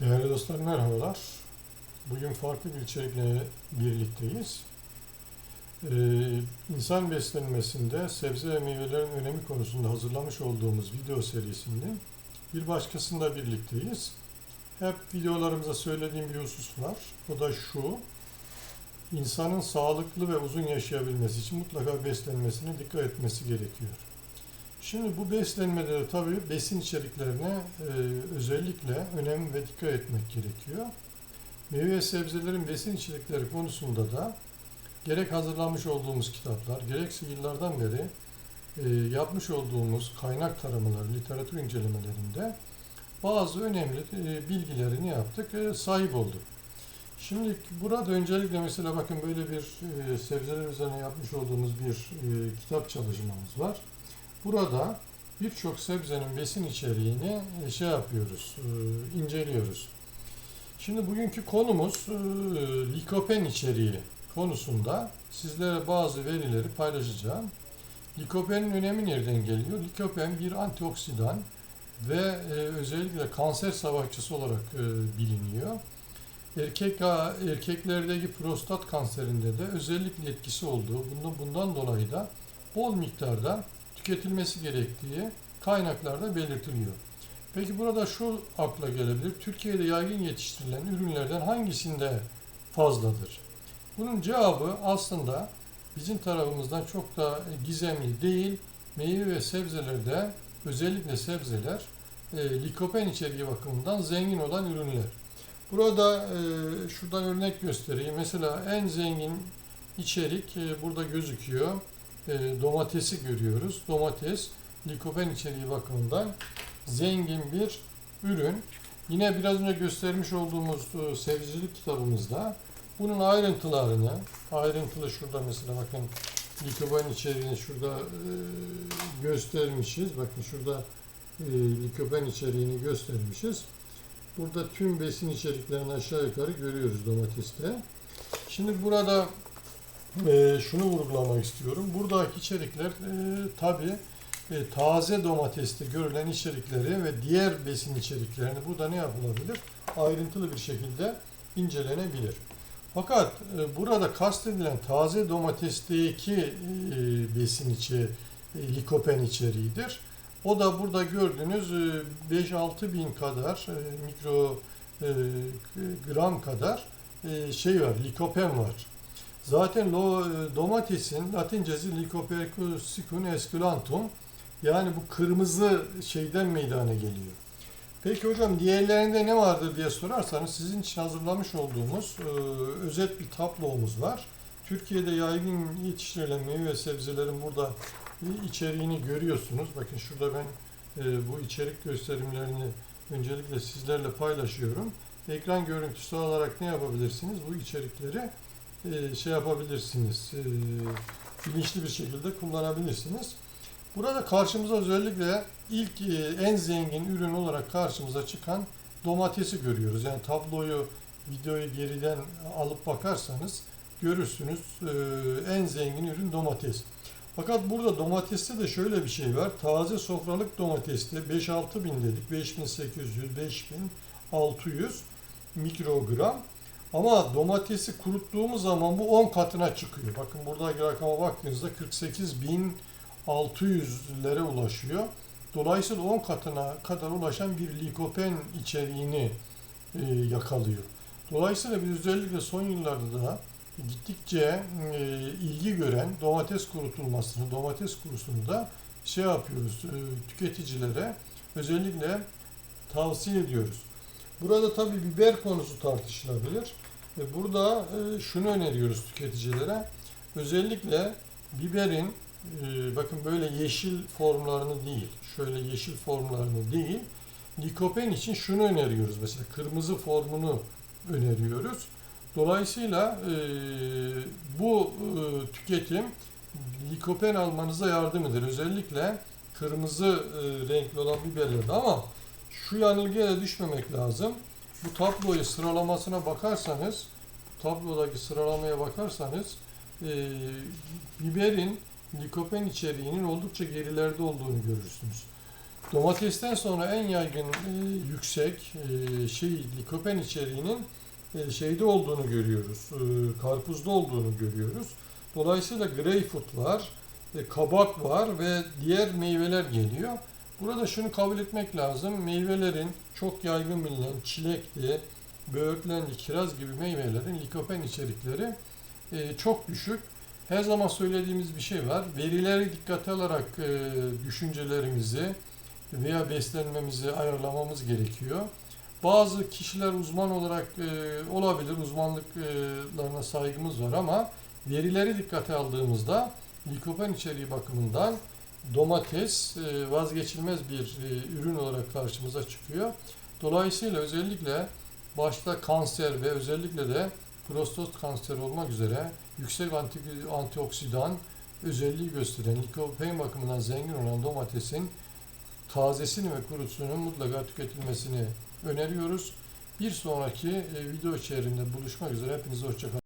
Değerli dostlar merhabalar. Bugün farklı bir içerikle birlikteyiz. Ee, insan beslenmesinde sebze ve meyvelerin önemi konusunda hazırlamış olduğumuz video serisinde bir başkasında birlikteyiz. Hep videolarımızda söylediğim bir husus var. O da şu. İnsanın sağlıklı ve uzun yaşayabilmesi için mutlaka beslenmesine dikkat etmesi gerekiyor. Şimdi bu beslenmede de tabii besin içeriklerine e, özellikle önem ve dikkat etmek gerekiyor. Meyve ve sebzelerin besin içerikleri konusunda da gerek hazırlamış olduğumuz kitaplar, gerekse yıllardan beri e, yapmış olduğumuz kaynak taramaları, literatür incelemelerinde bazı önemli e, bilgilerini yaptık, e, sahip olduk. Şimdi burada öncelikle mesela bakın böyle bir e, sebzeler üzerine yapmış olduğumuz bir e, kitap çalışmamız var. Burada birçok sebzenin besin içeriğini e, şey yapıyoruz, e, inceliyoruz. Şimdi bugünkü konumuz e, likopen içeriği konusunda sizlere bazı verileri paylaşacağım. Likopenin önemi nereden geliyor? Likopen bir antioksidan ve özellikle kanser savaşçısı olarak biliniyor. Erkek erkeklerdeki prostat kanserinde de özellikle etkisi olduğu, bundan, bundan dolayı da bol miktarda tüketilmesi gerektiği kaynaklarda belirtiliyor. Peki burada şu akla gelebilir. Türkiye'de yaygın yetiştirilen ürünlerden hangisinde fazladır? Bunun cevabı aslında bizim tarafımızdan çok da gizemli değil. Meyve ve sebzelerde özellikle sebzeler e, likopen içeriği bakımından zengin olan ürünler. Burada e, şuradan örnek göstereyim. Mesela en zengin içerik e, burada gözüküyor. E, domatesi görüyoruz. Domates likopen içeriği bakımından zengin bir ürün. Yine biraz önce göstermiş olduğumuz e, sebzecilik kitabımızda bunun ayrıntılarını, ayrıntılı şurada mesela bakın likopen içeriğini şurada e, göstermişiz. Bakın şurada e, likopen içeriğini göstermişiz. Burada tüm besin içeriklerini aşağı yukarı görüyoruz domateste. Şimdi burada e, şunu vurgulamak istiyorum. Buradaki içerikler e, tabi e, taze domateste görülen içerikleri ve diğer besin içeriklerini burada ne yapılabilir? Ayrıntılı bir şekilde incelenebilir. Fakat e, burada kastedilen taze domatesteki e, besin içi e, likopen içeriğidir. O da burada gördüğünüz 5-6 bin kadar mikro gram kadar şey var, likopen var. Zaten o domatesin latincesi Lycopersicum esculentum yani bu kırmızı şeyden meydana geliyor. Peki hocam diğerlerinde ne vardır diye sorarsanız sizin için hazırlamış olduğumuz e, özet bir tablomuz var. Türkiye'de yaygın yetiştirilen meyve ve sebzelerin burada içeriğini görüyorsunuz. Bakın şurada ben e, bu içerik gösterimlerini öncelikle sizlerle paylaşıyorum. Ekran görüntüsü alarak ne yapabilirsiniz? Bu içerikleri e, şey yapabilirsiniz. E, bilinçli bir şekilde kullanabilirsiniz. Burada karşımıza özellikle ilk e, en zengin ürün olarak karşımıza çıkan domatesi görüyoruz. Yani tabloyu, videoyu geriden alıp bakarsanız görürsünüz en zengin ürün domates. Fakat burada domateste de şöyle bir şey var. Taze sofralık domateste 5-6 bin dedik. 5800, 5600 mikrogram. Ama domatesi kuruttuğumuz zaman bu 10 katına çıkıyor. Bakın buradaki rakama baktığınızda 48 bin 600'lere ulaşıyor. Dolayısıyla 10 katına kadar ulaşan bir likopen içeriğini e, yakalıyor. Dolayısıyla biz özellikle son yıllarda da gittikçe e, ilgi gören domates kurutulmasını, domates kurusunu da şey yapıyoruz, e, tüketicilere özellikle tavsiye ediyoruz. Burada tabii biber konusu tartışılabilir. E, burada e, şunu öneriyoruz tüketicilere. Özellikle biberin ee, bakın böyle yeşil formlarını değil, şöyle yeşil formlarını değil, likopen için şunu öneriyoruz mesela kırmızı formunu öneriyoruz. Dolayısıyla e, bu e, tüketim likopen almanıza yardım eder. Özellikle kırmızı e, renkli olan biberlerde ama şu yanılgıya düşmemek lazım. Bu tabloyu sıralamasına bakarsanız, tablodaki sıralamaya bakarsanız e, biberin likopen içeriğinin oldukça gerilerde olduğunu görürsünüz. Domatesten sonra en yaygın e, yüksek e, şey likopen içeriğinin e, şeyde olduğunu görüyoruz. E, karpuzda olduğunu görüyoruz. Dolayısıyla greyfurt var, e, kabak var ve diğer meyveler geliyor. Burada şunu kabul etmek lazım. Meyvelerin çok yaygın bilinen çilekli, böğürtlenli, kiraz gibi meyvelerin likopen içerikleri e, çok düşük. Her zaman söylediğimiz bir şey var. Verileri dikkate alarak e, düşüncelerimizi veya beslenmemizi ayarlamamız gerekiyor. Bazı kişiler uzman olarak e, olabilir, uzmanlıklarına saygımız var ama verileri dikkate aldığımızda likopen içeriği bakımından domates e, vazgeçilmez bir e, ürün olarak karşımıza çıkıyor. Dolayısıyla özellikle başta kanser ve özellikle de prostat kanseri olmak üzere yüksek anti, antioksidan özelliği gösteren likopen bakımından zengin olan domatesin tazesini ve kurusunun mutlaka tüketilmesini öneriyoruz. Bir sonraki e, video içerisinde buluşmak üzere hepinize hoşçakalın.